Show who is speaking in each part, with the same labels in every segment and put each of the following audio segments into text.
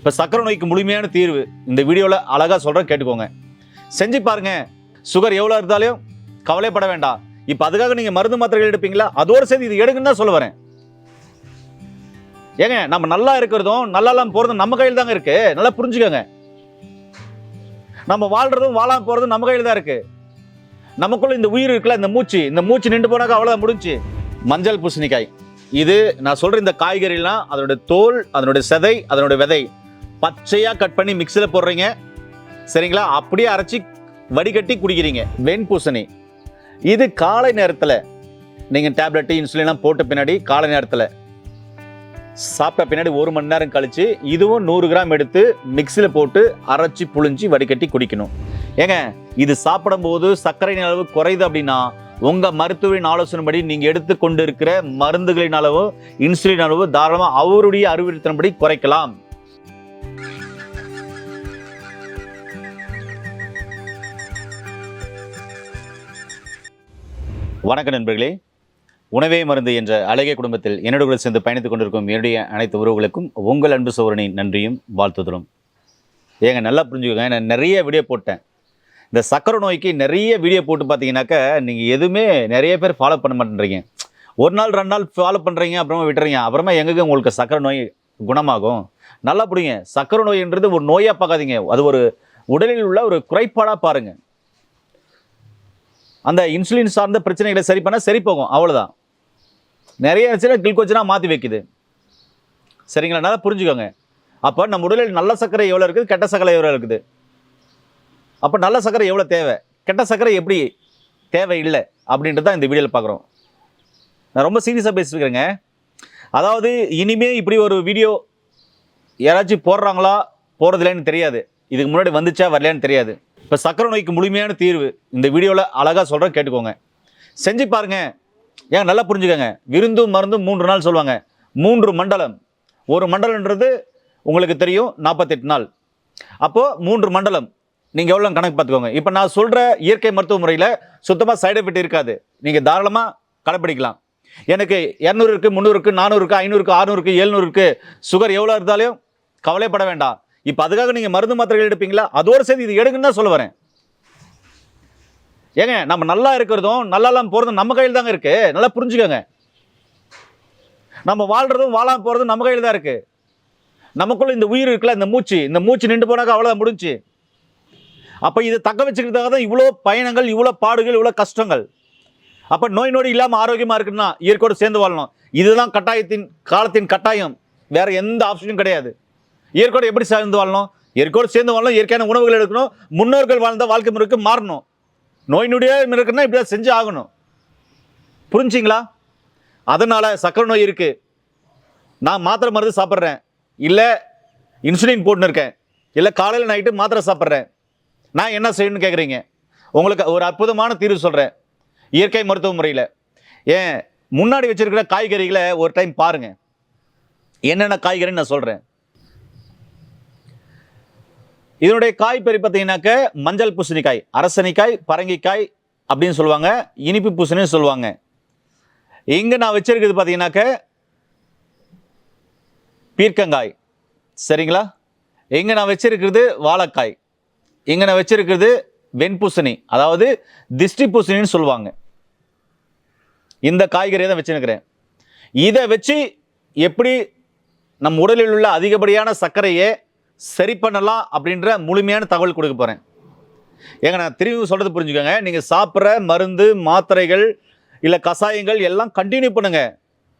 Speaker 1: இப்போ சக்கரை நோய்க்கு முழுமையான தீர்வு இந்த வீடியோவில் அழகாக சொல்கிறேன் கேட்டுக்கோங்க. செஞ்சு பாருங்க. சுகர் எவ்வளோ இருந்தாலும் கவலைப்பட வேண்டாம். இப்போ அதுக்காக நீங்கள் மருந்து மாத்திரைகள் எடுப்பீங்களா? அதோடு சேர்த்து இது எடுக்குன்னு தான் சொல்ல வரேன். ஏங்க நம்ம நல்லா இருக்கிறதும் நல்லா இல்லாமல் போகிறதும் நம்ம கையில் தாங்க இருக்கு. நல்லா புரிஞ்சுக்கோங்க. நம்ம வாழ்கிறதும் வாழாமல் போகிறதும் நம்ம கையில் தான் இருக்குது நமக்குள்ள இந்த உயிர் இருக்குல்ல இந்த மூச்சு. இந்த மூச்சு நின்று போனாக்கா அவ்வளோதான் முடிஞ்சு. மஞ்சள் பூசணிக்காய். இது நான் சொல்கிற இந்த காய்கறிலாம் அதனுடைய தோல் அதனுடைய செதை அதனுடைய விதை. பச்சையாக கட் பண்ணி மிக்சியில் போடுறீங்க. சரிங்களா? அப்படியே அரைச்சி வடிகட்டி குடிக்கிறீங்க. வெண்பூசணி. இது காலை நேரத்தில் நீங்கள் டேப்லெட்டு இன்சுலின்லாம் போட்ட பின்னாடி காலை நேரத்தில். சாப்பிட்ட பின்னாடி ஒரு மணி நேரம் கழித்து இதுவும் நூறு கிராம் எடுத்து மிக்சியில் போட்டு அரைச்சி புழிஞ்சி வடிகட்டி குடிக்கணும். ஏங்க இது சாப்பிடும்போது சர்க்கரையின் அளவு குறையுது அப்படின்னா உங்கள் மருத்துவரின் ஆலோசனைப்படி நீங்கள் எடுத்து கொண்டு இருக்கிற மருந்துகளின் அளவு இன்சுலின் அளவு தாராளமாக அவருடைய அறிவுறுத்தினபடி குறைக்கலாம். வணக்க நண்பர்களே. உணவே மருந்து என்ற அழகிய குடும்பத்தில் என்னோட கூட சேர்ந்து பயணித்துக் கொண்டிருக்கும் என்னுடைய அனைத்து உறவுகளுக்கும் உங்கள் அன்பு சோழனின் நன்றியும் வாழ்த்துதலும். ஏங்க நல்லா புரிஞ்சுக்கோங்க. நான் நிறைய வீடியோ போட்டேன். இந்த சக்கரை நோய்க்கு நிறைய வீடியோ போட்டு பார்த்தீங்கன்னாக்கா நீங்கள் எதுவுமே நிறைய பேர் ஃபாலோ பண்ண மாட்டேன்றீங்க. ஒரு நாள் ரெண்டு நாள் ஃபாலோ பண்ணுறீங்க அப்புறமா விட்டுறீங்க. அப்புறமா எங்கங்க உங்களுக்கு சக்கரை நோய் குணமாகும்? நல்லா புரியுங்க. சக்கரை நோய்ன்றது ஒரு நோயாக பார்க்காதீங்க. அது ஒரு உடலில் உள்ள ஒரு குறைபாடாக பாருங்கள் அந்த இன்சுலின் சார்ந்த பிரச்சனைகளை சரி பண்ணால் சரி போகும். அவ்வளோதான் நிறைய இருந்துச்சுன்னா கில்கோச்சனாக மாற்றி வைக்குது. சரிங்களா? நல்லா புரிஞ்சுக்கோங்க. அப்போ நம்ம உடலில் நல்ல சர்க்கரை எவ்வளோ இருக்குது? கெட்ட சர்க்கரை எவ்வளோ இருக்குது? அப்போ நல்ல சர்க்கரை எவ்வளோ தேவை? கெட்ட சர்க்கரை எப்படி தேவை இல்லை? அப்படின்றது தான் இந்த வீடியோவில் பார்க்குறோம். நான் ரொம்ப சீரியஸாக பேசியிருக்கிறேங்க அதாவது இனிமே இப்படி ஒரு வீடியோ யாராச்சும் போடுறாங்களா? போகிறதில்லைன்னு தெரியாது. இதுக்கு முன்னாடி வந்துச்சா? வரலையான்னு தெரியாது. இப்போ சக்கரை நோய்க்கு முழுமையான தீர்வு. இந்த வீடியோவில் அழகாக சொல்கிறேன் கேட்டுக்கோங்க. செஞ்சு பாருங்க. ஏன் நல்லா புரிஞ்சுக்கோங்க. விருந்தும் மருந்தும் மூன்று நாள் சொல்லுவாங்க. மூன்று மண்டலம். ஒரு மண்டலன்றது உங்களுக்கு தெரியும் நாற்பத்தெட்டு நாள். அப்போது மூன்று மண்டலம். நீங்கள் எவ்வளோ கணக்கு பார்த்துக்கோங்க. இப்போ நான் சொல்கிற இயற்கை மருத்துவ முறையில் சுத்தமாக சைடு எஃபெக்ட் இருக்காது. நீங்கள் தாராளமாக கடைப்பிடிக்கலாம். எனக்கு இரநூறு இருக்குது முந்நூறு இருக்குது நானூறு இருக்குது ஐநூறுக்கு ஆறுநூறுக்கு எழுநூறுக்கு சுகர் எவ்வளோ இருந்தாலும் கவலைப்பட வேண்டாம். இப்போ அதுக்காக நீங்கள் மருந்து மாத்திரைகள் எடுப்பீங்களா? அதோடு சேர்த்து இது எடுங்கன்னு தான் சொல்ல வரேன். ஏங்க நம்ம நல்லா இருக்கிறதும் நல்லா இல்லாமல் போகிறதும் நம்ம கையில் தாங்க இருக்குது நல்லா புரிஞ்சுக்கோங்க. நம்ம வாழ்கிறதும் வாழாமல் போகிறதும் நம்ம கையில் தான் இருக்குது நமக்குள்ள இந்த உயிர் இருக்குல்ல இந்த மூச்சு. இந்த மூச்சு நின்று போனாக்கா அவ்வளோதான் முடிஞ்சு. அப்போ இதை தக்க வச்சுக்கிறதுக்காக தான் இவ்வளோ பயணங்கள் இவ்வளோ பாடுகள் இவ்வளோ கஷ்டங்கள். அப்போ நோய் நொடி இல்லாமல் ஆரோக்கியமாக இருக்குன்னா இயற்கையோடு சேர்ந்து வாழணும். இதுதான் கட்டாயத்தின் காலத்தின் கட்டாயம். வேறு எந்த ஆப்ஷனும் கிடையாது. இயற்கையோடு எப்படி சேர்ந்து வாழணும்? இயற்கையோடு சேர்ந்து வாழணும் இயற்கையான உணவுகள் எடுக்கணும் முன்னோர்கள் வாழ்ந்த வாழ்க்கை முறைக்கு மாறணும். நோய் நொடியாக இருக்குன்னா இப்படி தான் செஞ்சு ஆகணும். புரிஞ்சிங்களா? அதனால் சக்கரை நோய் இருக்குது நான் மாத்திரை மருந்து சாப்பிட்றேன். இல்லை இன்சுலின் போட்டுன்னு இருக்கேன். இல்லை காலையில் நைட்டு மாத்திரை சாப்பிட்றேன். நான் என்ன செய்யணும்னு கேட்குறீங்க உங்களுக்கு ஒரு அற்புதமான தீர்வு சொல்கிறேன் இயற்கை மருத்துவ முறையில். ஏன் முன்னாடி வச்சுருக்கிற காய்கறிகளை ஒரு டைம் பாருங்கள் என்னென்ன காய்கறின்னு நான் சொல்கிறேன் இதனுடைய காய் பேர் பார்த்தீங்கன்னாக்க மஞ்சள் பூசணிக்காய் அரசணிக்காய் பரங்கிக்காய் அப்படின்னு சொல்லுவாங்க. இனிப்பு பூசணின்னு சொல்லுவாங்க. இங்கே நான் வச்சுருக்குது பார்த்தீங்கன்னாக்க பீர்க்கங்காய். சரிங்களா? இங்கே நான் வச்சுருக்கிறது வாழைக்காய். இங்கே நான் வச்சுருக்கிறது வெண்பூசணி அதாவது திஷ்டி பூசணின்னு சொல்லுவாங்க. இந்த காய்கறியை தான் வச்சுருக்கிறேன். இதை வச்சு எப்படி நம் உடலில் உள்ள அதிகப்படியான சர்க்கரையை சரி பண்ணலாம் அப்படின்ற முழுமையான தகவல் கொடுக்க போகிறேன் ஏங்க நான் திரும்பி சொல்கிறது புரிஞ்சுக்கோங்க. நீங்கள் சாப்பிட்ற மருந்து மாத்திரைகள் இல்லை கஷாயங்கள் எல்லாம் கண்டினியூ பண்ணுங்கள்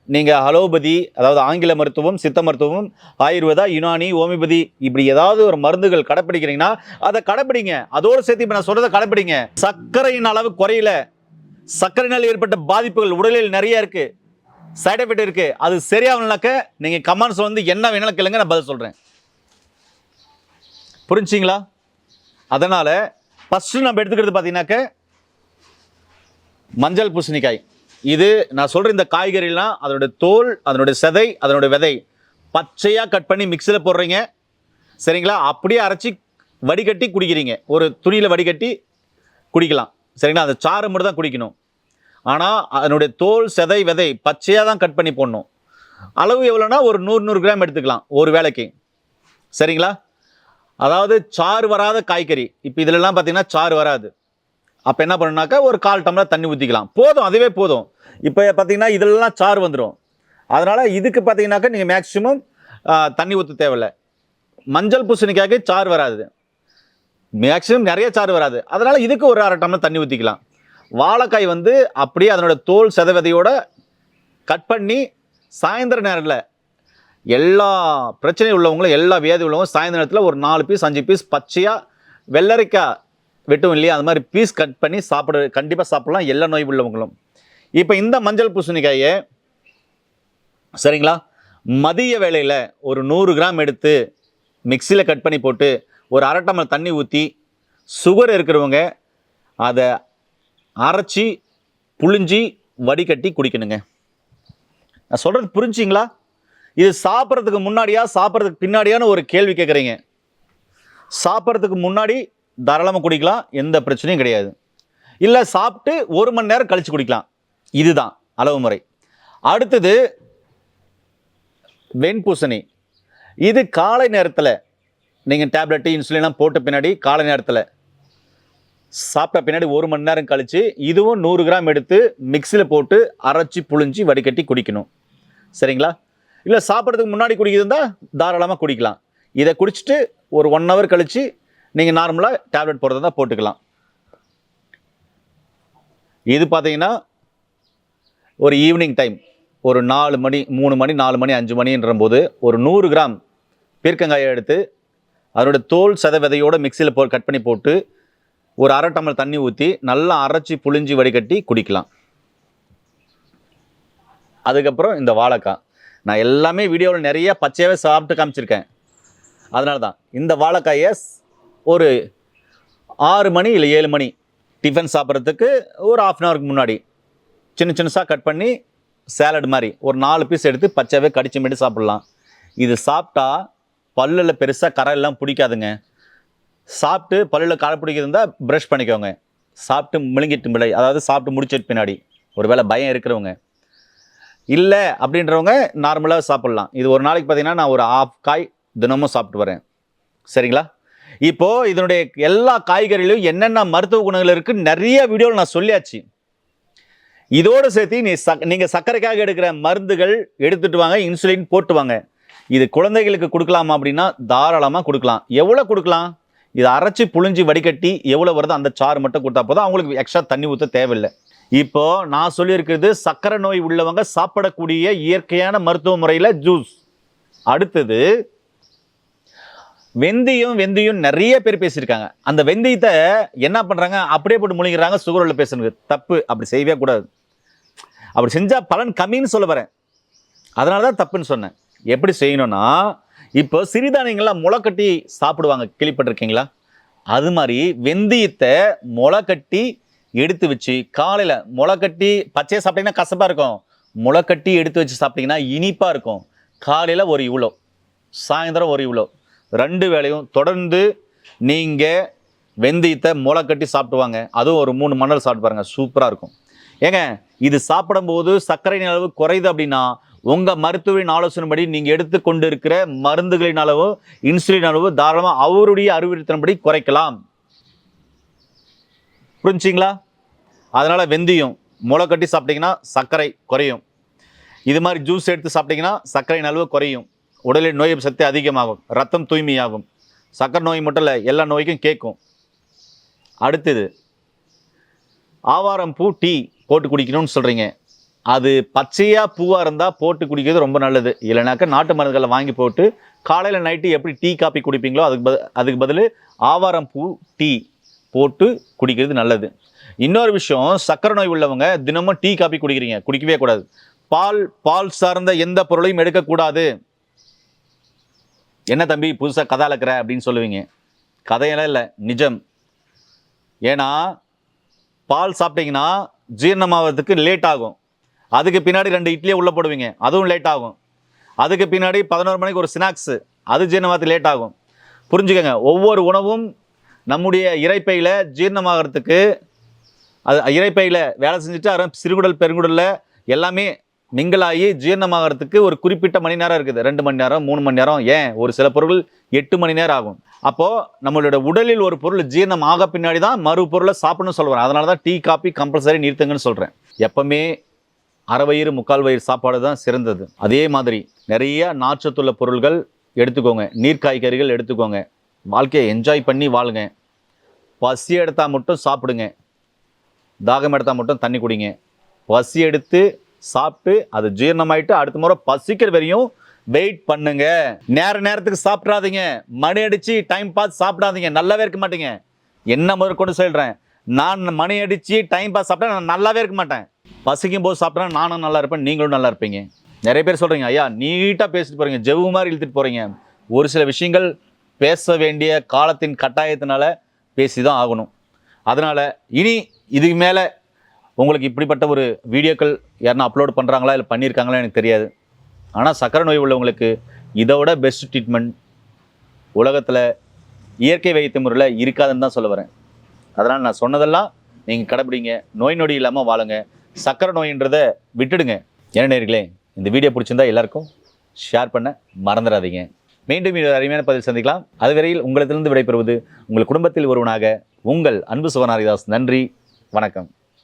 Speaker 1: நீங்கள் அலோபதி அதாவது ஆங்கில மருத்துவம் சித்த மருத்துவம் ஆயுர்வேதா யுனானி ஓமிபதி இப்படி ஏதாவது ஒரு மருந்துகள் கடைப்பிடிக்கிறீங்கன்னா அதை கடைப்பிடிங்க. அதோடு சேர்த்து இப்போ நான் சொல்கிறத கடைப்பிடிங்க. சர்க்கரையின் அளவு குறையில. சர்க்கரையினால் ஏற்பட்ட பாதிப்புகள் உடலில் நிறைய இருக்குது சைட் எஃபெக்ட் இருக்குது அது சரியாகலனாக்க நீங்கள் கமெண்ட்ஸ் வந்து என்ன வேணாலும் கேளுங்க நான் பதில் சொல்கிறேன் புரிஞ்சிங்களா அதனால் ஃபஸ்ட்டு நம்ம எடுத்துக்கிறது பார்த்தீங்கன்னாக்க மஞ்சள் பூசணிக்காய். இது நான் சொல்கிற இந்த காய்கறிலாம் அதனுடைய தோல் அதனுடைய செதை அதனுடைய விதை பச்சையாக கட் பண்ணி மிக்சியில் போடுறீங்க. சரிங்களா? அப்படியே அரைச்சி வடிகட்டி குடிக்கிறீங்க. ஒரு துணியில் வடிகட்டி குடிக்கலாம். சரிங்களா? அந்த சாறு மட்டும் தான் குடிக்கணும். ஆனால் அதனுடைய தோல் செதை விதை பச்சையாக தான் கட் பண்ணி போடணும். அளவு எவ்வளோனா ஒரு நூறு நூறு கிராம் எடுத்துக்கலாம் ஒரு வேலைக்கு சரிங்களா? அதாவது சாறு வராத காய்கறி. இப்போ இதிலெல்லாம் பார்த்தீங்கன்னா சாறு வராது. அப்போ என்ன பண்ணுனாக்கா ஒரு கால் டம்ளர் தண்ணி ஊற்றிக்கலாம் போதும் அதுவே போதும். இப்போ பார்த்தீங்கன்னா இதிலெல்லாம் சாறு வந்துடும் அதனால் இதுக்கு பார்த்தீங்கன்னாக்கா நீங்கள் மேக்ஸிமம் தண்ணி ஊற்ற தேவையில்ல. மஞ்சள் பூசணிக்காய்க்கு சாறு வராது. மேக்ஸிமம் நிறைய சாறு வராது. அதனால் இதுக்கு ஒரு அரை டம்ளர் தண்ணி ஊற்றிக்கலாம் வாழைக்காய் வந்து அப்படியே அதனோட தோல் சதவீதையோட கட் பண்ணி சாயந்தர நேரத்தில் எல்லா பிரச்சனை உள்ளவங்களும் எல்லா வியாதி உள்ளவங்களும் சாயந்தர நேரத்தில் ஒரு நாலு பீஸ் அஞ்சு பீஸ் பச்சையாக வெள்ளரிக்காய் வெட்டும் இல்லையா? அது மாதிரி பீஸ் கட் பண்ணி சாப்பிட கண்டிப்பாக சாப்பிடலாம் எல்லா நோய் உள்ளவங்களும். இப்போ இந்த மஞ்சள் பூசணிக்காயை சரிங்களா? மதிய வேளையில் ஒரு நூறு கிராம் எடுத்து மிக்சியில் கட் பண்ணி போட்டு ஒரு அரை டம்ளர் தண்ணி ஊற்றி சுகர் இருக்கிறவங்க அதை அரைச்சி புழிஞ்சி வடிகட்டி குடிக்கணுங்க. நான் சொல்கிறது புரிஞ்சிங்களா? இது சாப்பிட்றதுக்கு முன்னாடியா சாப்பிட்றதுக்கு பின்னாடியான்னு ஒரு கேள்வி கேட்குறீங்க. சாப்பிட்றதுக்கு முன்னாடி தாராளமாக குடிக்கலாம் எந்த பிரச்சனையும் கிடையாது. இல்லை சாப்பிட்டு ஒரு மணி நேரம் கழித்து குடிக்கலாம். இதுதான் அளவு முறை. அடுத்தது வெண்பூசணி. இது காலை நேரத்தில் நீங்கள் டேப்லெட்டு இன்சுலின்லாம் போட்ட பின்னாடி காலை நேரத்தில். சாப்பிட்ட பின்னாடி ஒரு மணி நேரம் கழித்து இதுவும் நூறு கிராம் எடுத்து மிக்சியில் போட்டு அரைச்சி புழிஞ்சி வடிகட்டி குடிக்கணும். சரிங்களா? இல்லை சாப்பிட்றதுக்கு முன்னாடி குடிக்கிறதா தாராளமாக குடிக்கலாம். இதை குடிச்சிட்டு ஒரு ஒன் ஹவர் கழித்து நீங்கள் நார்மலாக டேப்லெட் போடுறதா போட்டுக்கலாம். இது பார்த்தீங்கன்னா ஒரு ஈவினிங் டைம் ஒரு நாலு மணி மூணு மணி நாலு மணி அஞ்சு மணின்ற போது ஒரு நூறு கிராம் பீர்க்கங்காயை எடுத்து அதோட தோல் சத விதையோட மிக்சியில் போ கட் பண்ணி போட்டு ஒரு அரை டம்ளர் தண்ணி ஊற்றி நல்லா அரைச்சி புளிஞ்சி வடிகட்டி குடிக்கலாம். அதுக்கப்புறம் இந்த வாழைக்காய். நான் எல்லாமே வீடியோவில் நிறைய பச்சையாகவே சாப்பிட்டு காமிச்சிருக்கேன். அதனால தான் இந்த வாழைக்காயை ஒரு ஆறு மணி இல்லை ஏழு மணி டிஃபன் சாப்பிட்றதுக்கு ஒரு ஆஃப் அன் ஹவருக்கு முன்னாடி சின்ன சின்னசாக கட் பண்ணி சேலட் மாதிரி ஒரு நாலு பீஸ் எடுத்து பச்சையாகவே கடிச்சு மட்டும் சாப்பிட்லாம். இது சாப்பிட்டா பல்லில் பெருசாக கரை எல்லாம் பிடிக்காதுங்க. சாப்பிட்டு பல்லில் கரை பிடிக்கிறதா ப்ரஷ் பண்ணிக்கோங்க. சாப்பிட்டு முழுங்கிட்டு பிள்ளை அதாவது சாப்பிட்டு முடிச்சிட்டு பின்னாடி. ஒருவேளை பயம் இருக்கிறவங்க. இல்லை அப்படின்றவங்க நார்மலாக சாப்பிட்லாம். இது ஒரு நாளைக்கு பார்த்தீங்கன்னா நான் ஒரு ஆஃப் காய் தினமும் சாப்பிட்டு வரேன். சரிங்களா? இப்போது இதனுடைய எல்லா காய்கறிலையும் என்னென்ன மருத்துவ குணங்கள் இருக்குன்னு நிறைய வீடியோவில் நான் சொல்லியாச்சு. இதோடு சேர்த்து நீ சக் நீங்கள் சர்க்கரைக்காக எடுக்கிற மருந்துகள் எடுத்துட்டு வாங்க இன்சுலின் போட்டு வாங்க. இது குழந்தைகளுக்கு கொடுக்கலாமா அப்படின்னா தாராளமாக கொடுக்கலாம். எவ்வளோ கொடுக்கலாம்? இதை அரைச்சி புழிஞ்சி வடிகட்டி எவ்வளோ வருதோ அந்த சாறு மட்டும் கொடுத்தா போதும். அவங்களுக்கு எக்ஸ்ட்ரா தண்ணி ஊற்ற தேவையில்லை. இப்போ நான் சொல்லியிருக்கிறது சர்க்கரை நோய் உள்ளவங்க சாப்பிடக்கூடிய இயற்கையான மருத்துவ முறையில் ஜூஸ் அடுத்தது வெந்தயம் வெந்தயம் நிறைய பேர் பேசியிருக்காங்க. அந்த வெந்தயத்தை என்ன பண்ணுறாங்க அப்படியே போட்டு முழுங்கிறாங்க சுகர் உள்ள பேசுனது தப்பு. அப்படி செய்யவே கூடாது. அப்படி செஞ்சால் பலன் கம்மின்னு சொல்ல வரேன். அதனால தான் தப்புன்னு சொன்னேன். எப்படி செய்யணும்னா இப்போ சிறுதானியங்கள்லாம் முளை கட்டி சாப்பிடுவாங்க. கேள்விப்பட்டிருக்கீங்களா? அது மாதிரி வெந்தயத்தை முளை கட்டி எடுத்து வச்சு காலையில் முளைக்கட்டி கட்டி சாப்பிட்டீங்கன்னா கசப்பாக இருக்கும். முளை கட்டி எடுத்து வச்சு சாப்பிட்டீங்கன்னா இனிப்பாக இருக்கும். காலையில் ஒரு இவ்வளோ சாயந்தரம் ஒரு இவ்வளோ ரெண்டு வேளையும் தொடர்ந்து நீங்கள் வெந்தயத்தை முளைக்கட்டி கட்டி சாப்பிடுவாங்க அதுவும் ஒரு மூணு மணல் சாப்பிட்டு பாருங்க சூப்பராக இருக்கும். ஏங்க இது சாப்பிடும்போது சர்க்கரையின் அளவு குறையுது அப்படின்னா உங்கள் மருத்துவரின் ஆலோசனைப்படி நீங்கள் எடுத்துக்கொண்டு இருக்கிற மருந்துகளின் அளவோ இன்சுலின் அளவோ தாராளமாக அவருடைய அறிவுறுத்தினபடி குறைக்கலாம். புரிஞ்சிங்களா? அதனால் வெந்தயம் முளை கட்டி சாப்பிட்டிங்கன்னா சர்க்கரை குறையும். இது மாதிரி ஜூஸ் எடுத்து சாப்பிட்டிங்கன்னா சர்க்கரையின் அளவு குறையும். உடலில் நோய் சக்தி அதிகமாகும். ரத்தம் தூய்மையாகும். சர்க்கரை நோய் மட்டும் இல்லை எல்லா நோய்க்கும் கேட்கும். அடுத்தது ஆவாரம் பூ டீ போட்டு குடிக்கணும்னு சொல்கிறீங்க அது பச்சையாக பூவாக இருந்தால் போட்டு குடிக்கிறது ரொம்ப நல்லது. இல்லைனாக்கா நாட்டு மருந்துகளை வாங்கி போட்டு காலையில் நைட்டு எப்படி டீ காப்பி குடிப்பீங்களோ அதுக்கு ப அதுக்கு பதில் ஆவாரம் பூ டீ போட்டு குடிக்கிறது நல்லது. இன்னொரு விஷயம் சக்கரை நோய் உள்ளவங்க தினமும் டீ காப்பி குடிக்கிறீங்க. குடிக்கவே கூடாது. பால் பால் சார்ந்த எந்த பொருளையும் எடுக்கக்கூடாது என்ன தம்பி புதுசாக கதை அளக்கிற அப்படின்னு சொல்லுவீங்க. கதையெல்லாம் இல்லை நிஜம். ஏன்னா பால் சாப்பிட்டீங்கன்னா ஜீரணமாகிறதுக்கு லேட் ஆகும். அதுக்கு பின்னாடி ரெண்டு இட்லியை உள்ளே போடுவீங்க. அதுவும் லேட் ஆகும். அதுக்கு பின்னாடி பதினோரு மணிக்கு ஒரு ஸ்நாக்ஸு அது ஜீரணமாகறதுக்கு லேட் ஆகும். புரிஞ்சுக்கோங்க. ஒவ்வொரு உணவும் நம்முடைய இறைப்பையில் ஜீரணமாகறதுக்கு அது இறைப்பையில் வேலை செஞ்சுட்டு அப்புறம் சிறுகுடல் பெருங்குடலில் எல்லாமே மிங்கலாகி ஜீரணமாகறதுக்கு ஒரு குறிப்பிட்ட மணி நேரம் இருக்குது. ரெண்டு மணி நேரம் மூணு மணி நேரம் ஏன்? ஒரு சில பொருள் எட்டு மணி நேரம் ஆகும். அப்போது நம்மளோட உடலில் ஒரு பொருள் ஜீரணம் ஆக பின்னாடி தான் மறு பொருளை சாப்பிடணும்னு சொல்கிறேன் அதனால தான் டீ காப்பி கம்பல்சரி நிறுத்துங்கன்னு சொல்கிறேன் எப்பவுமே அரை வயிறு முக்கால் வயிறு சாப்பாடு தான் சிறந்தது. அதே மாதிரி நிறைய நாற்றத்துள்ள பொருள்கள் எடுத்துக்கோங்க. நீர் காய்கறிகள் எடுத்துக்கோங்க. வாழ்க்கையை என்ஜாய் பண்ணி வாழுங்க. பசி எடுத்தால் மட்டும் சாப்பிடுங்க. தாகம் எடுத்தால் மட்டும் தண்ணி குடிங்க. பசி எடுத்து சாப்பிட்டு அது ஜீரணமாயிட்டு அடுத்த முறை பசிக்கிற வரையும் வெயிட் பண்ணுங்க. நேர நேரத்துக்கு சாப்பிட்றாதீங்க மணி அடித்து டைம் பார்த்து சாப்பிடாதீங்க. நல்லாவே இருக்க மாட்டீங்க. என்ன முதற்கொண்டு சொல்கிறேன் நான் மணி அடித்து டைம் பாஸ் சாப்பிட்டா நான் நல்லாவே இருக்க மாட்டேன். பசிக்கும் போது சாப்பிட்டா நானும் நல்லா இருப்பேன் நீங்களும் நல்லா இருப்பீங்க. நிறைய பேர் சொல்கிறீங்க ஐயா நீட்டாக பேசிட்டு போகிறீங்க ஜெவு மாதிரி இழுத்துட்டு போகிறீங்க ஒரு சில விஷயங்கள் பேச வேண்டிய காலத்தின் கட்டாயத்தினால பேசி தான் ஆகணும். அதனால் இனி இதுக்கு மேலே உங்களுக்கு இப்படிப்பட்ட ஒரு வீடியோக்கள் யாருன்னா அப்லோட் பண்ணுறாங்களா இல்லை பண்ணியிருக்காங்களா எனக்கு தெரியாது. ஆனால் சக்கரை நோய் உள்ளவங்களுக்கு இதோட பெஸ்ட் ட்ரீட்மெண்ட் உலகத்தில் இயற்கை வைத்திய முறையில் இருக்காதுன்னு தான் சொல்ல வரேன். அதனால் நான் சொன்னதெல்லாம் நீங்கள் கடைப்பிடிங்க. நோய் நொடி இல்லாமல் வாழுங்க. சக்கரை நோயின்றதை விட்டுடுங்க. என்ன நேர்களே இந்த வீடியோ பிடிச்சிருந்தா எல்லாருக்கும் ஷேர் பண்ண மறந்துடாதீங்க மீண்டும் இது அருமையான பதில் சந்திக்கலாம். அதுவரையில் உங்களிடத்திலிருந்து விடைபெறுவது உங்கள் குடும்பத்தில் ஒருவனாக உங்கள் அன்பு சுவனாரிதாஸ் நன்றி வணக்கம்.